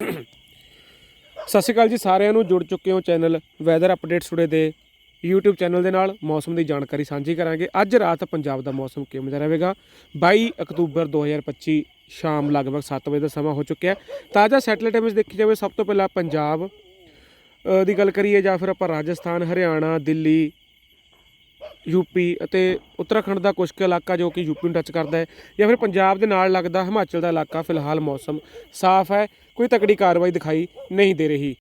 ਸਤਿ ਸ਼੍ਰੀ ਅਕਾਲ ਜੀ ਸਾਰਿਆਂ ਨੂੰ, ਜੁੜ ਚੁੱਕੇ ਹੋ ਚੈਨਲ ਵੈਦਰ ਅਪਡੇਟਸ ਟੁਡੇ ਦੇ YouTube ਚੈਨਲ ਦੇ ਨਾਲ। ਮੌਸਮ ਦੀ ਜਾਣਕਾਰੀ ਸਾਂਝੀ ਕਰਾਂਗੇ। ਅੱਜ ਰਾਤ ਪੰਜਾਬ ਦਾ ਮੌਸਮ ਕਿਵੇਂ ਦਾ ਰਹੇਗਾ? 22 ਅਕਤੂਬਰ 2025 ਸ਼ਾਮ ਲਗਭਗ 7 ਵਜੇ ਦਾ ਸਮਾਂ ਹੋ ਚੁੱਕਿਆ ਹੈ। ਤਾਜ਼ਾ ਸੈਟਲਾਈਟ ਇਮੇਜ ਦੇਖੀ ਜਾਵੇ, ਸਭ ਤੋਂ ਪਹਿਲਾਂ ਪੰਜਾਬ ਦੀ ਗੱਲ ਕਰੀਏ ਜਾਂ ਫਿਰ ਆਪਾਂ ਰਾਜਸਥਾਨ, ਹਰਿਆਣਾ, ਦਿੱਲੀ ਯੂਪੀ ਅਤੇ ਉੱਤਰਾਖੰਡ ਦਾ ਕੁਝ ਕੁ ਇਲਾਕਾ ਜੋ ਕਿ ਯੂਪੀ ਨੂੰ ਟੱਚ ਕਰਦਾ ਹੈ ਜਾਂ ਫਿਰ ਪੰਜਾਬ ਦੇ ਨਾਲ ਲੱਗਦਾ ਹਿਮਾਚਲ ਦਾ ਇਲਾਕਾ ਫਿਲਹਾਲ ਮੌਸਮ ਸਾਫ਼ ਹੈ, ਕੋਈ ਤਕੜੀ ਕਾਰਵਾਈ ਦਿਖਾਈ ਨਹੀਂ ਦੇ ਰਹੀ।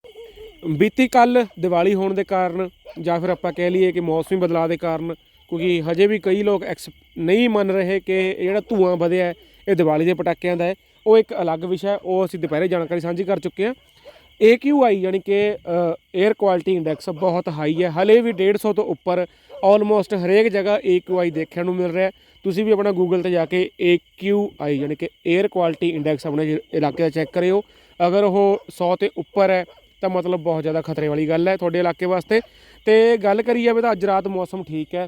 ਬੀਤੀ ਕੱਲ ਦੀਵਾਲੀ ਹੋਣ ਦੇ ਕਾਰਨ ਜਾਂ ਫਿਰ ਆਪਾਂ ਕਹਿ ਲਈਏ ਕਿ ਮੌਸਮੀ ਬਦਲਾਅ ਦੇ ਕਾਰਨ ਕਿਉਂਕਿ ਹਜੇ ਵੀ ਕਈ ਲੋਕ ਐਕਸ ਨਹੀਂ ਮੰਨ ਰਹੇ ਕਿ ਇਹ ਜਿਹੜਾ ਧੂਆਂ ਵਧਿਆ ਇਹ ਦੀਵਾਲੀ ਦੇ ਪਟਾਕਿਆਂ ਦਾ ਹੈ, ਉਹ ਇੱਕ ਅਲੱਗ ਵਿਸ਼ਾ ਹੈ, ਉਹ ਅਸੀਂ ਦੁਪਹਿਰੇ ਜਾਣਕਾਰੀ ਸਾਂਝੀ ਕਰ ਚੁੱਕੇ ਹਾਂ। AQI ਯਾਨੀ ਕਿ 에ਅਰ ਕੁਆਲਿਟੀ ਇੰਡੈਕਸ ਬਹੁਤ ਹਾਈ ਹੈ। ਹਲੇ ਵੀ 150 ਤੋਂ ਉੱਪਰ ਆਲਮੋਸਟ ਹਰੇਕ ਜਗ੍ਹਾ AQI ਦੇਖਣ ਨੂੰ ਮਿਲ ਰਿਹਾ ਤੁਸੀਂ ਵੀ ਆਪਣਾ ਗੂਗਲ ਤੇ ਜਾ ਕੇ AQI ਯਾਨੀ ਕਿ 에ਅਰ ਕੁਆਲਿਟੀ ਇੰਡੈਕਸ ਆਪਣੇ ਜਿ- ਇਲਾਕੇ ਦਾ ਚੈੱਕ ਕਰਿਓ। ਅਗਰ ਉਹ 100 ਤੇ ਉੱਪਰ ਹੈ, ਤਾਂ ਮਤਲਬ ਬਹੁਤ ਜ਼ਿਆਦਾ ਖਤਰੇ ਵਾਲੀ ਗੱਲ ਹੈ ਤੁਹਾਡੇ ਇਲਾਕੇ ਵਾਸਤੇ। ਤੇ ਗੱਲ ਕਰੀ ਜਾਵੇ ਤਾਂ ਅੱਜ ਰਾਤ ਮੌਸਮ ਠੀਕ ਹੈ।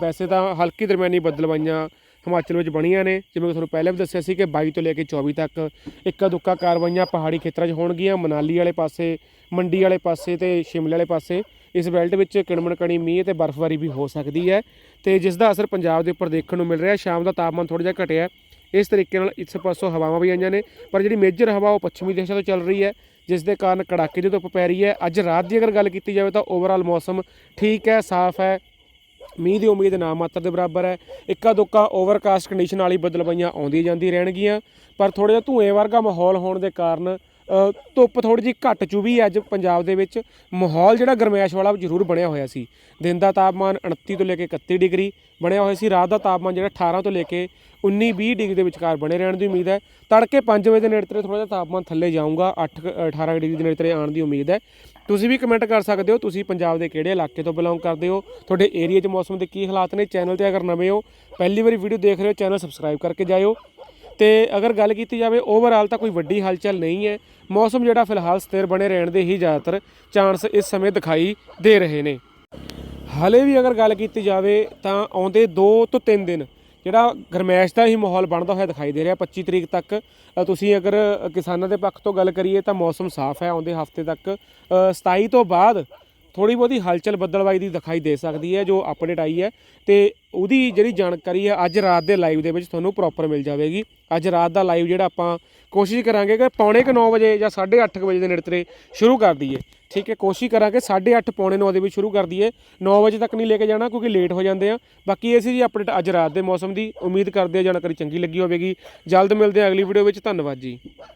ਵੈਸੇ ਤਾਂ ਹਲਕੀ ਦਰਮਿਆਨੀ ਬੱਦਲਵਾਈਆਂ ਹਿਮਾਚਲ ਵਿੱਚ ਬਣੀਆਂ ਨੇ। ਜਿਵੇਂ ਕਿ ਤੁਹਾਨੂੰ ਪਹਿਲਾਂ ਵੀ ਦੱਸਿਆ ਸੀ ਕਿ 22 ਤੋਂ ਲੈ ਕੇ 24 ਤੱਕ ਇੱਕਾ ਦੁੱਕਾ ਕਾਰਵਾਈਆਂ ਪਹਾੜੀ ਖੇਤਰਾਂ 'ਚ ਹੋਣਗੀਆਂ। ਮਨਾਲੀ ਵਾਲੇ ਪਾਸੇ, ਮੰਡੀ ਵਾਲੇ ਪਾਸੇ ਤੇ ਸ਼ਿਮਲੇ ਵਾਲੇ ਪਾਸੇ। ਇਸ ਬੈਲਟ ਵਿੱਚ ਕਿਣਮਣ ਕਣੀ ਮੀਂਹ ਤੇ ਬਰਫ਼ਬਾਰੀ ਵੀ ਹੋ ਸਕਦੀ ਹੈ ਤੇ ਜਿਸ ਦਾ ਅਸਰ ਪੰਜਾਬ ਦੇ ਉੱਪਰ ਦੇਖਣ ਨੂੰ ਮਿਲ ਰਿਹਾ। ਸ਼ਾਮ ਦਾ ਤਾਪਮਾਨ ਥੋੜਾ ਜਿਹਾ ਘਟਿਆ। ਇਸ ਤਰੀਕੇ ਨਾਲ ਇਸ ਪਾਸੋਂ ਹਵਾਵਾਂ ਵੀ ਆਈਆਂ ਨੇ। ਪਰ ਜਿਹੜੀ ਮੇਜਰ ਹਵਾ ਉਹ ਪੱਛਮੀ ਦੇਸ਼ਾਂ ਤੋਂ ਚੱਲ ਰਹੀ ਹੈ, ਜਿਸ ਦੇ ਕਾਰਨ ਕੜਾਕੇ ਦੀ ਧੁੱਪ ਪੈ ਰਹੀ ਹੈ। ਅੱਜ ਰਾਤ ਦੀ ਅਗਰ ਗੱਲ ਕੀਤੀ ਜਾਵੇ ਤਾਂ ਓਵਰਆਲ ਮੌਸਮ ਠੀਕ ਹੈ, ਸਾਫ਼ ਹੈ। ਮੀਂਹ ਦੀ ਉਮੀਦ ਨਾ ਮਾਤਰ ਦੇ ਬਰਾਬਰ ਹੈ। ਇੱਕਾ ਦੁੱਕਾ ਓਵਰਕਾਸਟ ਕੰਡੀਸ਼ਨ ਵਾਲੀ ਬੱਦਲਬਾਈਆਂ ਆਉਂਦੀ ਜਾਂਦੀ ਰਹਿਣਗੀਆਂ। ਪਰ ਥੋੜਾ ਜਿਹਾ ਧੂਏ ਵਰਗਾ ਮਾਹੌਲ ਹੋਣ ਦੇ ਕਾਰਨ ਧੁੱਪ ਥੋੜੀ ਜਿਹੀ ਘੱਟ ਚੁਭੀ ਹੈ ਅੱਜ ਪੰਜਾਬ ਦੇ ਵਿੱਚ। ਮਾਹੌਲ ਜਿਹੜਾ ਗਰਮੈਸ਼ ਵਾਲਾ ਜ਼ਰੂਰ ਬਣਿਆ ਹੋਇਆ ਸੀ। ਦਿਨ ਦਾ ਤਾਪਮਾਨ 29 ਤੋਂ ਲੈ ਕੇ 31 ਡਿਗਰੀ ਬਣਿਆ ਹੋਇਆ ਸੀ। ਰਾਤ ਦਾ ਤਾਪਮਾਨ ਜਿਹੜਾ 18 ਤੋਂ ਲੈ ਕੇ 19 20 ਡਿਗਰੀ ਦੇ ਵਿਚਕਾਰ ਬਣੇ ਰਹਿਣ ਦੀ ਉਮੀਦ ਹੈ। ਤੜਕੇ 5 ਵਜੇ ਦੇ ਨੇੜੇ ਤੇੜੇ ਥੋੜਾ ਜਿਹਾ ਤਾਪਮਾਨ ਥੱਲੇ ਜਾਊਗਾ। 8 18 ਡਿਗਰੀ ਦੇ ਨੇੜੇ ਤੇੜੇ ਆਉਣ ਦੀ ਉਮੀਦ ਹੈ। ਤੁਸੀਂ ਵੀ ਕਮੈਂਟ ਕਰ ਸਕਦੇ ਹੋ। ਤੁਸੀਂ ਪੰਜਾਬ ਦੇ ਕਿਹੜੇ ਇਲਾਕੇ ਤੋਂ ਬਿਲੋਂਗ ਕਰਦੇ ਹੋ? ਤੁਹਾਡੇ ਏਰੀਆ 'ਚ ਮੌਸਮ ਦੇ ਕੀ ਹਾਲਾਤ ਨੇ? ਚੈਨਲ ਤੇ ਅਗਰ ਨਵੇਂ ਹੋ, ਪਹਿਲੀ ਵਾਰੀ ਵੀਡੀਓ ਦੇਖ ਰਹੇ ਹੋ, ਚੈਨਲ ਸਬਸਕ੍ਰਾਈਬ ਕਰਕੇ ਜਾਇਓ। ਤੇ ਅਗਰ ਗੱਲ ਕੀਤੀ ਜਾਵੇ ਓਵਰਆਲ ਤਾਂ ਕੋਈ ਵੱਡੀ ਹਲਚਲ ਨਹੀਂ ਹੈ। ਮੌਸਮ ਜਿਹੜਾ ਫਿਲਹਾਲ ਸਥਿਰ ਬਣੇ ਰਹਿਣ ਦੇ ਹੀ ਜ਼ਿਆਦਾਤਰ ਚਾਂਸ ਇਸ ਸਮੇਂ ਦਿਖਾਈ ਦੇ ਰਹੇ ਨੇ। ਹਲੇ ਵੀ ਅਗਰ ਗੱਲ ਕੀਤੀ ਜਾਵੇ ਤਾਂ ਆਉਂਦੇ 2 ਤੋਂ 3 ਦਿਨ ਜਿਹੜਾ ਗਰਮੈਸ਼ ਦਾ ਹੀ ਮਾਹੌਲ ਬਣਦਾ ਹੋਇਆ ਦਿਖਾਈ ਦੇ ਰਿਹਾ 25 ਤਰੀਕ ਤੱਕ। ਤੁਸੀਂ ਅਗਰ ਕਿਸਾਨਾਂ ਦੇ ਪੱਖ ਤੋਂ ਗੱਲ ਕਰੀਏ ਤਾਂ ਮੌਸਮ ਸਾਫ਼ ਹੈ। ਆਉਂਦੇ ਹਫ਼ਤੇ ਤੱਕ ਅ, 27 ਤੋਂ ਬਾਅਦ ਥੋੜੀ ਬਹੁਤੀ ਹਲਚਲ ਬੱਦਲਵਾਈ ਦੀ ਦਿਖਾਈ ਦੇ ਸਕਦੀ ਹੈ, ਜੋ ਅਪਡੇਟ ਆਈ ਹੈ ਤੇ ਉਹਦੀ ਜਿਹੜੀ ਜਾਣਕਾਰੀ ਹੈ, ਅੱਜ ਰਾਤ ਦੇ ਲਾਈਵ ਦੇ ਵਿੱਚ ਤੁਹਾਨੂੰ ਪ੍ਰੋਪਰ ਮਿਲ ਜਾਵੇਗੀ। ਅੱਜ ਰਾਤ ਦਾ ਲਾਈਵ ਜਿਹੜਾ ਆਪਾਂ ਕੋਸ਼ਿਸ਼ ਕਰਾਂਗੇ ਕਿ ਪੌਣੇ ਕੁ 9 ਵਜੇ ਜਾਂ 8:30 ਵਜੇ ਦੇ ਨੇੜੇ ਸ਼ੁਰੂ ਕਰ ਦਈਏ। ਠੀਕ ਹੈ, ਕੋਸ਼ਿਸ਼ ਕਰਾਂਗੇ 8:30 ਪੌਣੇ 9 ਦੇ ਵਿੱਚ ਸ਼ੁਰੂ ਕਰ ਦਈਏ। 9 ਵਜੇ ਤੱਕ ਨਹੀਂ ਲੈ ਕੇ ਜਾਣਾ ਕਿਉਂਕਿ ਲੇਟ ਹੋ ਜਾਂਦੇ ਆ। ਬਾਕੀ ਇਹ ਸੀ ਜੀ ਅਪਡੇਟ ਅੱਜ ਰਾਤ ਦੇ ਮੌਸਮ ਦੀ। ਉਮੀਦ ਕਰਦੇ ਆ ਜਾਣਕਾਰੀ ਚੰਗੀ ਲੱਗੀ ਹੋਵੇਗੀ। ਜਲਦ ਮਿਲਦੇ ਆ ਅਗਲੀ ਵੀਡੀਓ ਵਿੱਚ। ਧੰਨਵਾਦ ਜੀ।